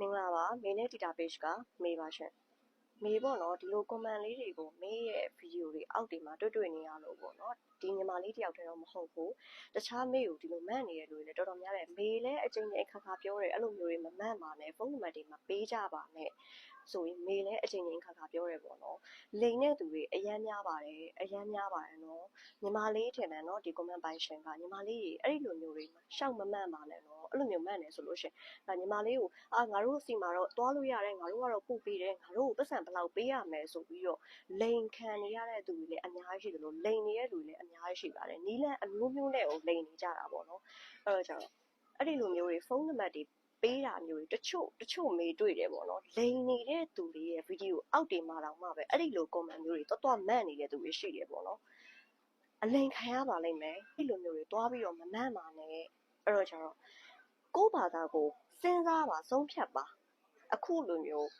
မင်္ဂလာပါမေနဲ့ database ကမေပါရှင်မေပေါ့နော်ဒီလို comment လေးတွေကိုမေရဲ့ video တွေအောက်တွေမှာတွေ့တွေ့နေရလို့ပေါ့နော်ဒီညီမလေးတယောက်တည်းတော့မဟုတ်ဘူးတခြားမေကိုဒီလိုမှတ်နေရလို့လည်းတော်တော်များတယ်မေလည်းအချိန်ချင်းခါခါပြောတယ်အဲ့လိုမျိုးတွေမမှတ်ပါနဲ့ဖုန်းနံပါတ်တွေမပေးကြပါနဲ့ဆိုရင်မေလည်းအချိန်ချင်းခါခါပြောတယ်ပေါ့နော်လိန်တဲ့သူတွေအရန်များပါတယ်အရန်များပါတယ်နော်ညီမလေးထင်တယ်နော်ဒီ comment ပိုင်းရှင်ကညီမလေးကြီးအဲ့ဒီလိုမျိုးတွေရှောက်မမှန်ပါနဲ့နော်အဲ့လိုမျိုးမှန်နေဆိုလို့ရှင်ဒါညီမလေးကိုအာငါတို့စီမှာတော့သွားလို့ရတယ်ငါတို့ကတော့ပို့ပေးတယ်ငါတို့ကိုပတ်စံဘယ်လောက်ပေးရမယ်ဆိုပြီးတော့လိန်ခံနေရတဲ့သူတွေလည်းအများကြီးရှိတယ်လို့လိန်နေတဲ့လူတွေလည်းအများကြီးရှိပါတယ်နီးလန်းအမျိုးမျိုးနဲ့ကိုလိန်နေကြတာပေါ့နော်အဲ့တော့ကျတော့အဲ့ဒီလိုမျိုးတွေဖုန်းနံပါတ်တွေပေးတာမျိုးတွေတချို့တချို့မေးတွေ့တယ်ပေါ့နော်လိန်နေတဲ့သူတွေရဲ့ဗီဒီယိုအောက်တင်မှာတော့မှပဲအဲ့ဒီလို comment မျိုးတွေတော်တော်မှန်နေတဲ့သူတွေရှိတယ်ပေါ့နော်အလိန်ခံရပါလိမ့်မယ်အဲ့လိုမျိုးတွေတွားပြီးတော့မမှန်ပါနဲ့အဲ့တော့ကျတော့ကိုယ့်ဘာသာကိုစဉ်းစားပါဆုံးဖြတ်ပါအခုလိုမျိုး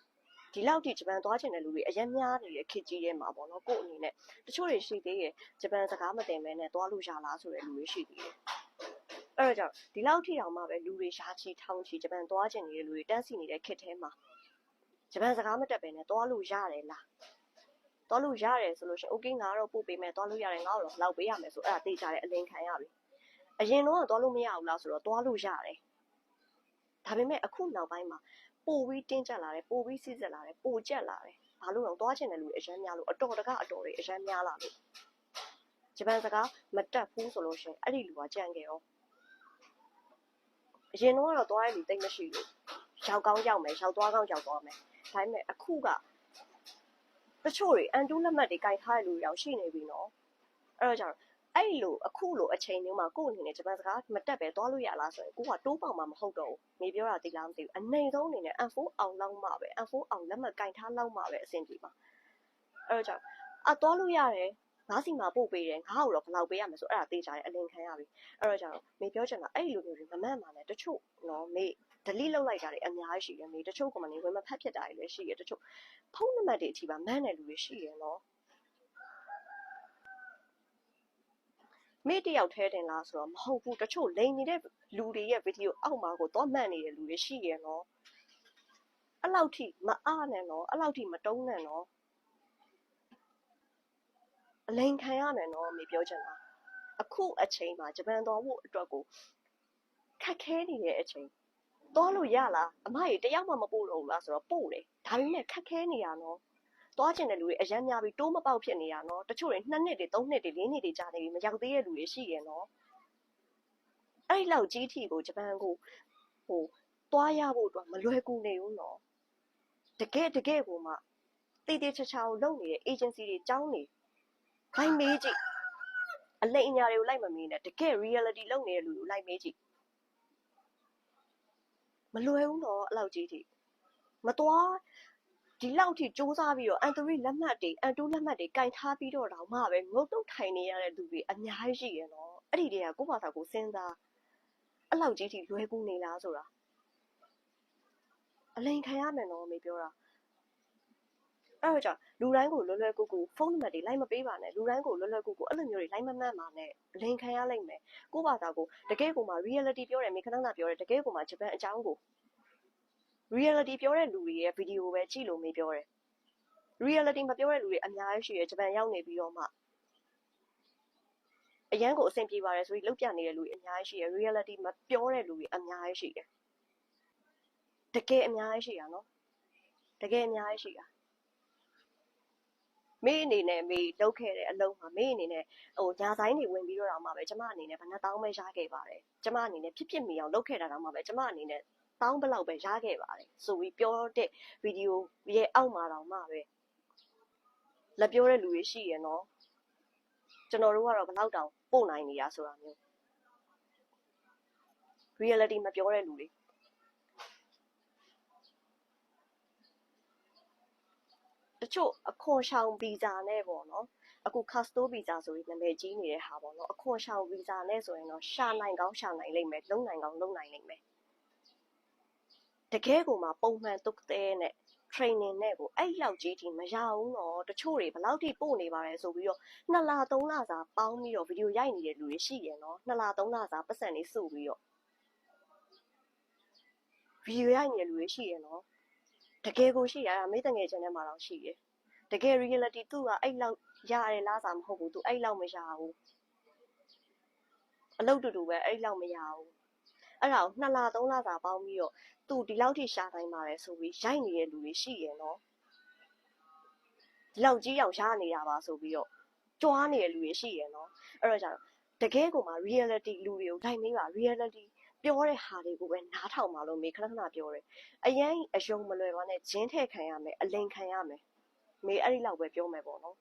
ဒီလောက်ထိဂျပန်သွားချင်တဲ့လူတွေအရင်များနေတဲ့ခေတ်ကြီးထဲမှာပေါ့နော်ကို့အနေနဲ့တချို့တွေရှိသေးရဲ့ဂျပန်စကားမတင်မဲနဲ့သွားလို့ရလားဆိုတဲ့လူတွေရှိသေးတယ်အဲ့တော့ကြောင့်ဒီလောက်ထိတောင်မှပဲလူတွေရှားချီထောင်းချီဂျပန်သွားချင်နေတဲ့လူတွေတန်းစီနေတဲ့ခေတ်ထဲမှာဂျပန်စကားမတက်ပဲနဲ့သွားလို့ရတယ်လားသွားလို့ရတယ်ဆိုလို့ရှိရင် okay ငါတော့ပို့ပေးမယ်သွားလို့ရတယ်ငါ့ကိုတော့ဘယ်လောက်ပေးရမယ်ဆိုအဲ့ဒါသိကြတယ်အလင်းခံရပြီအရင်တော့သွားလို့မရဘူးလားဆိုတော့သွားလို့ရတယ်ဒါပေမဲ့အခုနောက်ပိုင်းမှာ ပိုပြီးတင်းကျပ်လာတယ်ပိုပြီးစစ်စစ်လာတယ်ပိုကြက်လာတယ်ဘာလို့လဲသွားချင်တဲ့လူတွေအရန်များလို့အတော်တကအတော်တွေအရန်များလာလို့ဂျပန်စကားမတက်ဘူးဆိုလို့ရှိရင်အဲ့ဒီလူကကြံခဲ့ရောအရင်တော့သွားရလူတိတ်မရှိဘူးရောက်ကောင်းရောက်မယ်ရောက်သွားကောင်းရောက်သွားမယ်ဒါပေမဲ့အခုကတချို့တွေအန်တူးလက်မှတ်တွေကြိုက်ထားတဲ့လူတွေရောက်ရှိနေပြီနော်အဲ့တော့ကြောင့် အဲ့လိုအခုလိုအချိန်မျိုးမှာကိုယ့်အနေနဲ့ဂျပန်စကားမတက်ပဲသွားလို့ရလားဆိုရင်ကိုကတိုးပေါင်မှာမဟုတ်တော့ဘူးနေပြောတာသိလားမသိဘူးအနေဆုံးအနေနဲ့ N4 အောင်လောက်မှပဲ N4 အောင်လက်မှတ်ကင်ထားလောက်မှပဲအဆင်ပြေပါအဲ့တော့ကြောင့်အသွားလို့ရတယ်ငါးစီမှာပို့ပေးတယ်ငါ့ကိုတော့ဘယ်လောက်ပေးရမလဲဆိုအဲ့ဒါသိကြတယ်အလင်းခံရပြီအဲ့တော့ကြောင့်မေပြောချင်တာအဲ့လိုမျိုးတွေမမှန်ပါနဲ့တချို့နော်မေ delete လုပ်လိုက်တာတွေအများကြီးရှိတယ်မေတချို့ကမနေဝင်မဖတ်ဖြစ်တာတွေလည်းရှိတယ်တချို့ဖုန်းနံပါတ်တွေအထိပါမှန်းတဲ့လူတွေရှိတယ်နော် မေ့တယောက်ထဲတင်လားဆိုတော့မဟုတ်ဘူးတချို့လိန်နေတဲ့လူတွေရဲ့ဗီဒီယိုအောက်မှာကိုတော့မှတ်နေတဲ့လူတွေရှိရနော်အဲ့လောက်ထိမအားနဲ့နော်အဲ့လောက်ထိမတုံးနဲ့နော်အလိန်ခံရမယ်နော်မေပြောချင်တာအခုအချိန်မှာဂျပန်တော်ဖို့အတွက်ကိုခက်ခဲနေတဲ့အချိန်သွားလို့ရလားအမကြီးတယောက်မှမပို့တော့ဘူးလားဆိုတော့ပို့တယ်ဒါပေမဲ့ခက်ခဲနေရနော် သွားကျင်တဲ့လူတွေအရန်များပြီးတိုးမပေါက်ဖြစ်နေရနော်တချို့တွေ2နှစ်တွေ3နှစ်တွေ4နှစ်တွေကြာနေပြီမရောက်သေးတဲ့လူတွေရှိရနော်အဲ့လောက်ကြီးထီကိုဂျပန်ကိုဟိုသွားရဖို့အတွက်မလွယ်ကူနေဘူးနော်တကယ်တကယ်ကိုမှတည်တည်ချာချာကိုလုပ်နေတဲ့ agency တွေကြောင်းနေခိုင်းမေးကြည့်အလိမ်အညာတွေကိုလိုက်မမေးနဲ့တကယ် reality လုပ်နေတဲ့လူတွေကိုလိုက်မေးကြည့်မလွယ်ဘူးတော့အဲ့လောက်ကြီးထိမသွား ဒီလောက်ထိစူးစမ်းပြီးတော့အန်တရီလက်မှတ်တွေအန်တူလက်မှတ်တွေကင်ထားပြီးတော့တောင်မှပဲငုတ်တုတ်ထိုင်နေရတဲ့သူတွေအများကြီးရှိရနော်အဲ့ဒီတည်းကကိုယ့်ဘာသာကိုစဉ်းစားအဲ့လောက်ကြီးထိလွယ်ကူနေလားဆိုတာအလိန်ခံရမယ်နော်မေပြောတာအဲ့တော့ကြောင့်လူတိုင်းကိုလွယ်လွယ်ကူကူဖုန်းနံပါတ်တွေလိုက်မပေးပါနဲ့လူတိုင်းကိုလွယ်လွယ်ကူကူအဲ့လိုမျိုးတွေလိုက်မမှတ်ပါနဲ့အလိန်ခံရလိမ့်မယ်ကိုယ့်ဘာသာကိုတကယ်ကိုမှ reality ပြောတယ်မေခဏခဏပြောတယ်တကယ်ကိုမှဂျပန်အကြောင်းကို reality ပြောတဲ့လူတွေရဲ့ video ပဲကြည့်လို့မေးပြောတယ် reality မပြောတဲ့လူတွေအများကြီးရှိတယ်ဂျပန်ရောက်နေပြီးတော့မှအရန်ကိုအဆင်ပြေပါတယ်ဆိုပြီးလောက်ပြနေတဲ့လူတွေအများကြီးရှိတယ် reality မပြောတဲ့လူတွေအများကြီးရှိတယ်တကယ်အများကြီးရှိတာနော်တကယ်အများကြီးရှိတာမေးအနေနဲ့မေးလုပ်ခဲ့တဲ့အလုပ်မှာမေးအနေနဲ့ဟိုညာဆိုင်တွေဝင်ပြီးတော့တော့မှပဲကျမအနေနဲ့ဘယ်နှတောင်းပဲရခဲ့ပါတယ်ကျမအနေနဲ့ဖြစ်ဖြစ်မိအောင်လုပ်ခဲ့တာတော့မှပဲကျမအနေနဲ့ တောင်းဘလောက်ပဲရခဲ့ပါတယ်ဆိုပြီးပြောတဲ့ဗီဒီယိုရဲ့အောက်မှာတော့မှပဲလက်ပြောတဲ့လူတွေရှိရနော်ကျွန်တော်တို့ကတော့ဘလောက်တောင်ပို့နိုင်နေရဆိုတာမျိုး reality မပြောတဲ့လူတွေတချို့အခွန်ရှောင်ဗီဇာနဲ့ပေါ့နော်အခု casto visa ဆိုပြီးနာမည်ကြီးနေတဲ့ဟာပေါ့နော်အခွန်ရှောင်ဗီဇာနဲ့ဆိုရင်တော့ရှာနိုင်ကောင်းရှာနိုင်လိမ့်မယ်လုံနိုင်ကောင်းလုံနိုင်လိမ့်မယ် တကယ်ကိုမှပုံမှန်တုတ်တဲ့နဲ့ training နဲ့ကိုအဲ့လောက်ကြီးထိမရဘူးတော့တချို့တွေဘယ်လောက်ထိပို့နေပါလဲဆိုပြီးတော့နှစ်လသုံးလစာပေါင်းပြီးတော့ဗီဒီယိုရိုက်နေတဲ့လူတွေရှိရနော်နှစ်လသုံးလစာပတ်စံလေးစုပြီးတော့ဗီဒီယိုရိုက်နေတဲ့လူတွေရှိရနော်တကယ်ကိုရှိရတာမိတငယ်ချင်းထဲမှာတော့ရှိတယ်တကယ် reality သူကအဲ့လောက်ရရတယ်လားစာမဟုတ်ဘူးသူအဲ့လောက်မရဘူးအလုပ်တူတူပဲအဲ့လောက်မရဘူး အဲ့ဒါကိုနှစ်လသုံးလစာပေါင်းပြီးတော့သူဒီလောက်ထိရှာနိုင်ပါတယ်ဆိုပြီးရိုက်နေတဲ့လူတွေရှိရနော်ဒီလောက်ကြီးအောင်ရှားနေတာပါဆိုပြီးတော့ကြွားနေတဲ့လူတွေရှိရနော်အဲ့တော့ကျတော့တကယ်ကိုမှ reality လူတွေကိုထိုင်မေးပါ reality ပြောတဲ့ဟာတွေကိုပဲနားထောင်ပါလို့မေခဏခဏပြောတယ်အရင်အယုံမလွယ်ပါနဲ့ဂျင်းထည့်ခံရမယ်အလိန်ခံရမယ်မေအဲ့ဒီလောက်ပဲပြောမယ်ပေါ့နော်